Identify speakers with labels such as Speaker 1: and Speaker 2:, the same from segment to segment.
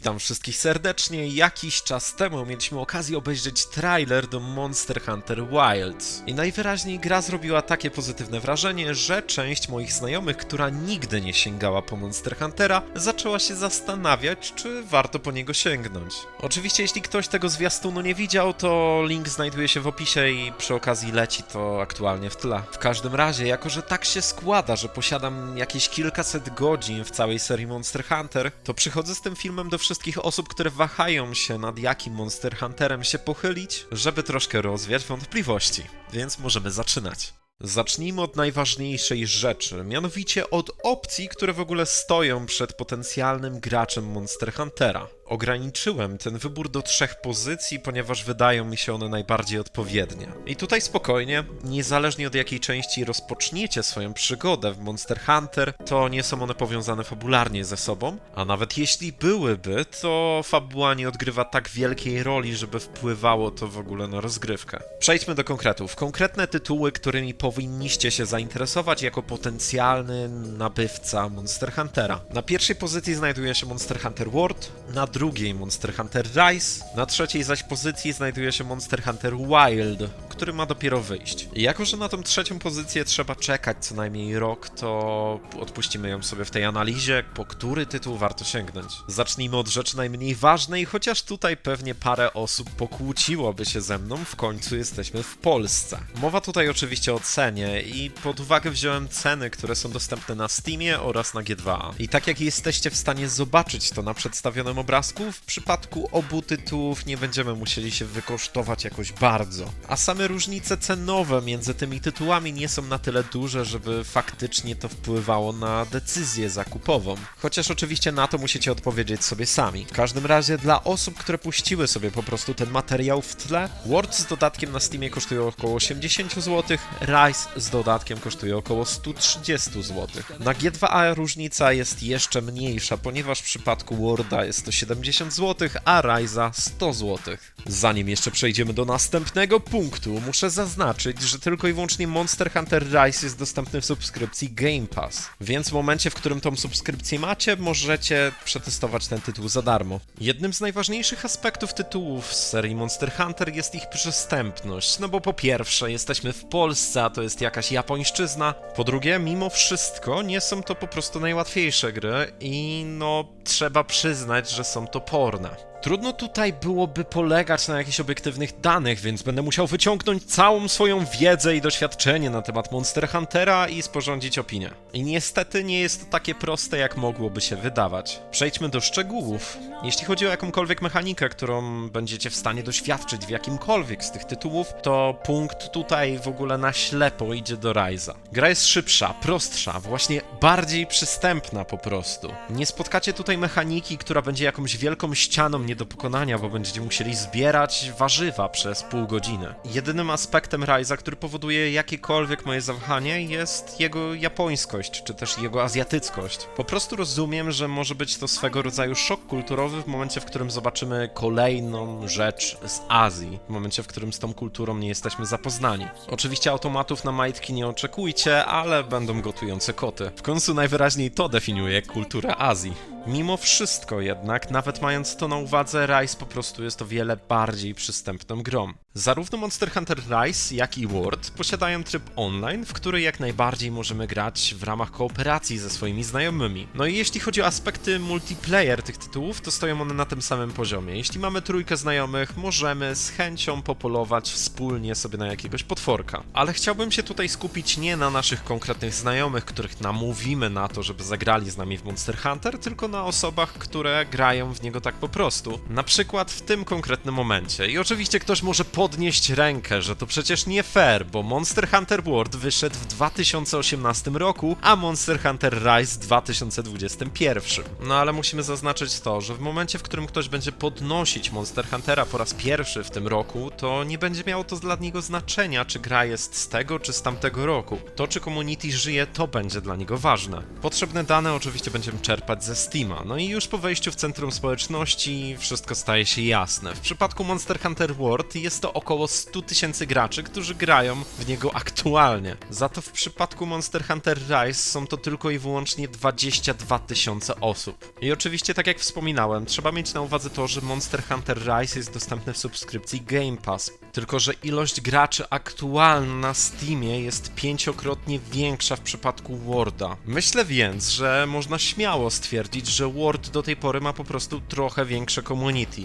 Speaker 1: Witam wszystkich serdecznie. Jakiś czas temu mieliśmy okazję obejrzeć trailer do Monster Hunter Wilds. I najwyraźniej gra zrobiła takie pozytywne wrażenie, że część moich znajomych, która nigdy nie sięgała po Monster Huntera, zaczęła się zastanawiać, czy warto po niego sięgnąć. Oczywiście, jeśli ktoś tego zwiastunu nie widział, to link znajduje się w opisie i przy okazji leci to aktualnie w tle. W każdym razie, jako że tak się składa, że posiadam jakieś kilkaset godzin w całej serii Monster Hunter, to przychodzę z tym filmem do wszystkich osób, które wahają się nad jakim Monster Hunterem się pochylić, żeby troszkę rozwiać wątpliwości. Więc możemy zaczynać. Zacznijmy od najważniejszej rzeczy, mianowicie od opcji, które w ogóle stoją przed potencjalnym graczem Monster Huntera. Ograniczyłem ten wybór do trzech pozycji, ponieważ wydają mi się one najbardziej odpowiednie. I tutaj spokojnie, niezależnie od jakiej części rozpoczniecie swoją przygodę w Monster Hunter, to nie są one powiązane fabularnie ze sobą, a nawet jeśli byłyby, to fabuła nie odgrywa tak wielkiej roli, żeby wpływało to w ogóle na rozgrywkę. Przejdźmy do konkretów. Konkretne tytuły, którymi powinniście się zainteresować jako potencjalny nabywca Monster Huntera. Na pierwszej pozycji znajduje się Monster Hunter World, na drugiej Monster Hunter Rise, na trzeciej zaś pozycji znajduje się Monster Hunter Wild, który ma dopiero wyjść. I jako, że na tą trzecią pozycję trzeba czekać co najmniej rok, to odpuścimy ją sobie w tej analizie, po który tytuł warto sięgnąć. Zacznijmy od rzeczy najmniej ważnej, chociaż tutaj pewnie parę osób pokłóciłoby się ze mną, w końcu jesteśmy w Polsce. Mowa tutaj oczywiście o cenie i pod uwagę wziąłem ceny, które są dostępne na Steamie oraz na G2. I tak jak jesteście w stanie zobaczyć to na przedstawionym obrazku, w przypadku obu tytułów nie będziemy musieli się wykosztować jakoś bardzo. A same różnice cenowe między tymi tytułami nie są na tyle duże, żeby faktycznie to wpływało na decyzję zakupową. Chociaż oczywiście na to musicie odpowiedzieć sobie sami. W każdym razie dla osób, które puściły sobie po prostu ten materiał w tle, Word z dodatkiem na Steamie kosztuje około 80 zł, Rise z dodatkiem kosztuje około 130 zł. Na G2A różnica jest jeszcze mniejsza, ponieważ w przypadku Worda jest to 70 zł, a Rise'a 100 zł. Zanim jeszcze przejdziemy do następnego punktu, muszę zaznaczyć, że tylko i wyłącznie Monster Hunter Rise jest dostępny w subskrypcji Game Pass. Więc w momencie, w którym tą subskrypcję macie, możecie przetestować ten tytuł za darmo. Jednym z najważniejszych aspektów tytułów z serii Monster Hunter jest ich przystępność. No bo po pierwsze, jesteśmy w Polsce, a to jest jakaś japońszczyzna. Po drugie, mimo wszystko, nie są to po prostu najłatwiejsze gry i no, trzeba przyznać, że są toporne. Trudno tutaj byłoby polegać na jakichś obiektywnych danych, więc będę musiał wyciągnąć całą swoją wiedzę i doświadczenie na temat Monster Huntera i sporządzić opinię. I niestety nie jest to takie proste, jak mogłoby się wydawać. Przejdźmy do szczegółów. Jeśli chodzi o jakąkolwiek mechanikę, którą będziecie w stanie doświadczyć w jakimkolwiek z tych tytułów, to punkt tutaj w ogóle na ślepo idzie do Ryza. Gra jest szybsza, prostsza, właśnie bardziej przystępna po prostu. Nie spotkacie tutaj mechaniki, która będzie jakąś wielką ścianą nie do pokonania, bo będziecie musieli zbierać warzywa przez pół godziny. Jedynym aspektem Ryza, który powoduje jakiekolwiek moje zawahanie, jest jego japońskość, czy też jego azjatyckość. Po prostu rozumiem, że może być to swego rodzaju szok kulturowy w momencie, w którym zobaczymy kolejną rzecz z Azji, w momencie, w którym z tą kulturą nie jesteśmy zapoznani. Oczywiście automatów na majtki nie oczekujcie, ale będą gotujące koty. W końcu najwyraźniej to definiuje kulturę Azji. Mimo wszystko jednak, nawet mając to na uwadze, Rise po prostu jest o wiele bardziej przystępną grą. Zarówno Monster Hunter Rise, jak i World posiadają tryb online, w który jak najbardziej możemy grać w ramach kooperacji ze swoimi znajomymi. No i jeśli chodzi o aspekty multiplayer tych tytułów, to stoją one na tym samym poziomie. Jeśli mamy trójkę znajomych, możemy z chęcią popolować wspólnie sobie na jakiegoś potworka. Ale chciałbym się tutaj skupić nie na naszych konkretnych znajomych, których namówimy na to, żeby zagrali z nami w Monster Hunter, tylko na osobach, które grają w niego tak po prostu. Na przykład w tym konkretnym momencie. I oczywiście ktoś może podnieść rękę, że to przecież nie fair, bo Monster Hunter World wyszedł w 2018 roku, a Monster Hunter Rise w 2021. No ale musimy zaznaczyć to, że w momencie, w którym ktoś będzie podnosić Monster Huntera po raz pierwszy w tym roku, to nie będzie miało to dla niego znaczenia, czy gra jest z tego, czy z tamtego roku. To, czy community żyje, to będzie dla niego ważne. Potrzebne dane oczywiście będziemy czerpać ze Steama. No i już po wejściu w centrum społeczności wszystko staje się jasne. W przypadku Monster Hunter World jest to około 100 tysięcy graczy, którzy grają w niego aktualnie. Za to w przypadku Monster Hunter Rise są to tylko i wyłącznie 22 tysiące osób. I oczywiście, tak jak wspominałem, trzeba mieć na uwadze to, że Monster Hunter Rise jest dostępny w subskrypcji Game Pass. Tylko, że ilość graczy aktualna na Steamie jest pięciokrotnie większa w przypadku Worda. Myślę więc, że można śmiało stwierdzić, że Word do tej pory ma po prostu trochę większe community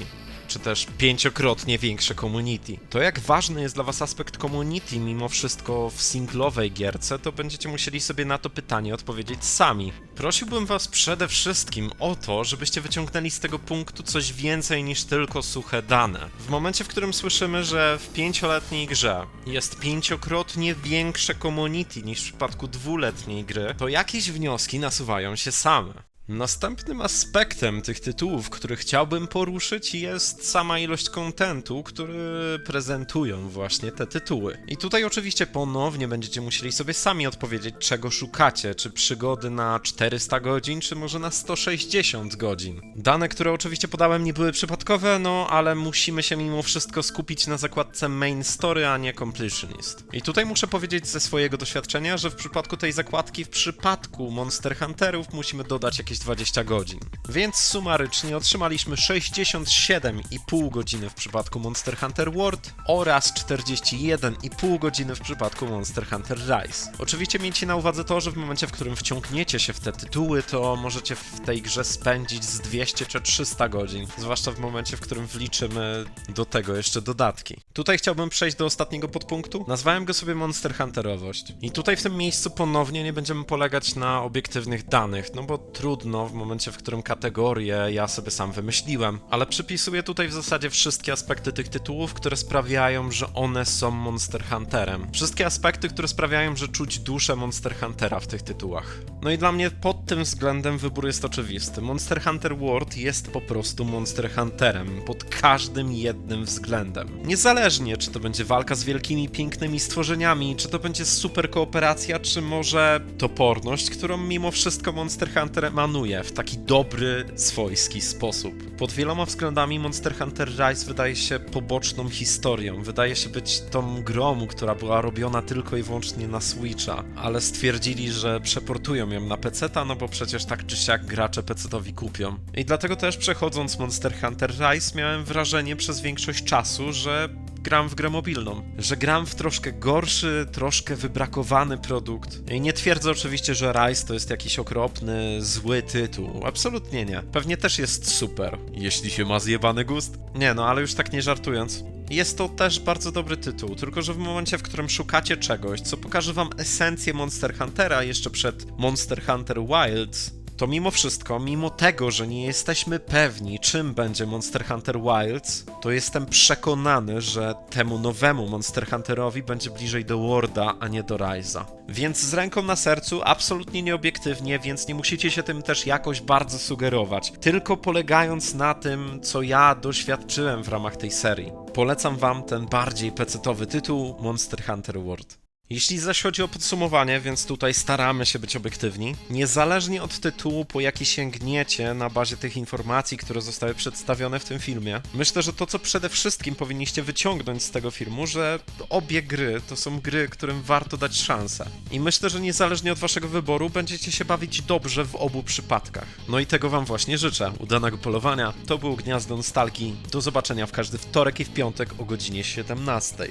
Speaker 1: czy też pięciokrotnie większe community. To jak ważny jest dla was aspekt community mimo wszystko w singlowej gierce, to będziecie musieli sobie na to pytanie odpowiedzieć sami. Prosiłbym was przede wszystkim o to, żebyście wyciągnęli z tego punktu coś więcej niż tylko suche dane. W momencie, w którym słyszymy, że w pięcioletniej grze jest pięciokrotnie większe community niż w przypadku dwuletniej gry, to jakieś wnioski nasuwają się same. Następnym aspektem tych tytułów, który chciałbym poruszyć, jest sama ilość kontentu, który prezentują właśnie te tytuły. I tutaj oczywiście ponownie będziecie musieli sobie sami odpowiedzieć, czego szukacie, czy przygody na 400 godzin, czy może na 160 godzin. Dane, które oczywiście podałem, nie były przypadkowe, no ale musimy się mimo wszystko skupić na zakładce Main Story, a nie Completionist. I tutaj muszę powiedzieć ze swojego doświadczenia, że w przypadku tej zakładki, w przypadku Monster Hunterów musimy dodać jakieś 20 godzin. Więc sumarycznie otrzymaliśmy 67,5 godziny w przypadku Monster Hunter World oraz 41,5 godziny w przypadku Monster Hunter Rise. Oczywiście miejcie na uwadze to, że w momencie, w którym wciągniecie się w te tytuły, to możecie w tej grze spędzić z 200 czy 300 godzin, zwłaszcza w momencie, w którym wliczymy do tego jeszcze dodatki. Tutaj chciałbym przejść do ostatniego podpunktu. Nazwałem go sobie Monster Hunterowość. I tutaj w tym miejscu ponownie nie będziemy polegać na obiektywnych danych, no bo trudno w momencie, w którym kategorie ja sobie sam wymyśliłem, ale przypisuję tutaj w zasadzie wszystkie aspekty tych tytułów, które sprawiają, że one są Monster Hunterem. Wszystkie aspekty, które sprawiają, że czuć duszę Monster Huntera w tych tytułach. No i dla mnie pod tym względem wybór jest oczywisty. Monster Hunter World jest po prostu Monster Hunterem pod każdym jednym względem. Niezależnie, czy to będzie walka z wielkimi, pięknymi stworzeniami, czy to będzie super kooperacja, czy może toporność, którą mimo wszystko Monster Hunter w taki dobry, swojski sposób. Pod wieloma względami Monster Hunter Rise wydaje się poboczną historią. Wydaje się być tą grą, która była robiona tylko i wyłącznie na Switcha, ale stwierdzili, że przeportują ją na PC-ta, no bo przecież tak czy siak gracze PC-towi kupią. I dlatego też przechodząc Monster Hunter Rise miałem wrażenie przez większość czasu, że gram w grę mobilną, że gram w troszkę gorszy, troszkę wybrakowany produkt. I nie twierdzę oczywiście, że Rise to jest jakiś okropny, zły tytuł. Absolutnie nie. Pewnie też jest super, jeśli się ma zjebany gust. Nie no, ale już tak nie żartując. Jest to też bardzo dobry tytuł, tylko że w momencie, w którym szukacie czegoś, co pokaże wam esencję Monster Huntera jeszcze przed Monster Hunter Wilds, to mimo wszystko, mimo tego, że nie jesteśmy pewni, czym będzie Monster Hunter Wilds, to jestem przekonany, że temu nowemu Monster Hunterowi będzie bliżej do Worda, a nie do Rise'a. Więc z ręką na sercu, absolutnie nieobiektywnie, więc nie musicie się tym też jakoś bardzo sugerować. Tylko polegając na tym, co ja doświadczyłem w ramach tej serii. Polecam wam ten bardziej pecetowy tytuł Monster Hunter World. Jeśli zaś chodzi o podsumowanie, więc tutaj staramy się być obiektywni, niezależnie od tytułu, po jaki sięgniecie na bazie tych informacji, które zostały przedstawione w tym filmie, myślę, że to, co przede wszystkim powinniście wyciągnąć z tego filmu, że obie gry to są gry, którym warto dać szansę. I myślę, że niezależnie od waszego wyboru, będziecie się bawić dobrze w obu przypadkach. No i tego wam właśnie życzę. Udanego polowania. To było Gniazdo Nostalgii. Do zobaczenia w każdy wtorek i w piątek o godzinie 17.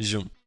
Speaker 1: Zium.